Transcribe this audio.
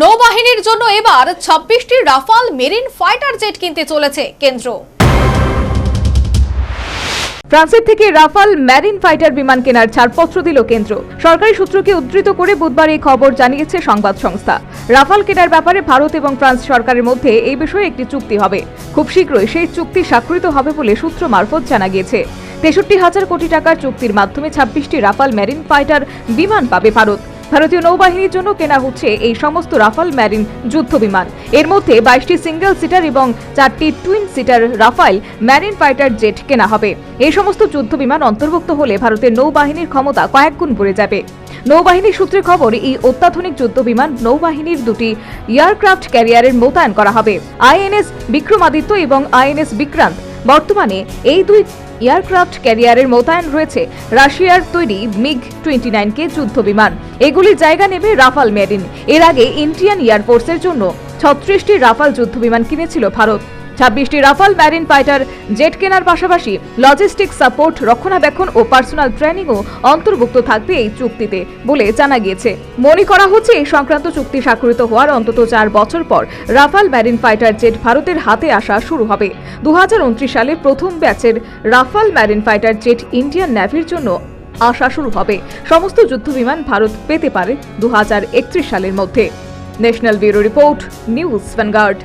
নৌবাহিনীর জন্য এবার ছাব্বিশটি রাফাল মেরিন ফাইটার জেট কিনতে চলেছে কেন্দ্র। ফ্রান্সের থেকে রাফাল ম্যারিন ফাইটার বিমান কেনার ছাড়পত্র দিল কেন্দ্র। সরকারি সূত্রকে উদ্ধৃত করে বুধবার এই খবর জানিয়েছে সংবাদ সংস্থা। রাফাল কেনার ব্যাপারে ভারত এবং ফ্রান্স সরকারের মধ্যে এই বিষয়ে একটি চুক্তি হবে। খুব শীঘ্রই সেই চুক্তি স্বাক্ষরিত হবে বলে সূত্র মারফত জানা গিয়েছে। তেষট্টি হাজার কোটি টাকার চুক্তির মাধ্যমে ছাব্বিশটি রাফাল ম্যারিন ফাইটার বিমান পাবে ভারত। ভারতীয় নৌবাহিনীর জন্য কেনা হচ্ছে এই সমস্ত রাফাল ম্যারিন যুদ্ধ বিমান এর মধ্যে বাইশটি সিঙ্গেল সিটার এবং চারটি twin seater Rafale marine fighter jet কেনা হবে। এই সমস্ত যুদ্ধ বিমান অন্তর্ভুক্ত হলে ভারতের নৌবাহিনীর ক্ষমতা কয়েক গুণ বেড়ে যাবে। নৌবাহিনীর সূত্রে খবর, এই অত্যাধুনিক যুদ্ধ বিমান নৌবাহিনীর দুটি এয়ারক্রাফট ক্যারিয়ারের মোতায়েন করা হবে। আইএনএস বিক্রমাদিত্য এবং আইএনএস বিক্রান্ত। বর্তমানে এই দুই এয়ারক্রাফট ক্যারিয়ারের মোতায়েন রয়েছে রাশিয়ার তৈরি মিগ টোয়েন্টি নাইনকে যুদ্ধ বিমান। এগুলির জায়গা নেবে রাফাল মেরিন। এর আগে ইন্ডিয়ান এয়ারফোর্সের জন্য ছত্রিশটি রাফাল যুদ্ধ বিমান কিনেছিল ভারত। ছাব্বিশটি রাফাল ম্যারিন ফাইটার জেট কেনার পাশাপাশি লজিস্টিক সাপোর্ট, রক্ষণাবেক্ষণ ও পার্সোনাল ট্রেনিংও অন্তর্ভুক্ত থাকবে এই চুক্তিতে বলে জানা গিয়েছে। মনে করা হচ্ছে, এই সংক্রান্ত চুক্তি স্বাক্ষরিত হওয়ার অন্তত চার বছর পর রাফাল ম্যারিন ফাইটার জেট ভারতের হাতে আসা শুরু হবে। দুহাজার উনত্রিশ সালে প্রথম ব্যাচের Rafale marine fighter jet Indian ন্যাভির জন্য আসা শুরু হবে। সমস্ত যুদ্ধবিমান ভারত পেতে পারে দু হাজার একত্রিশ সালের মধ্যে। National bureau report, news Vanguard.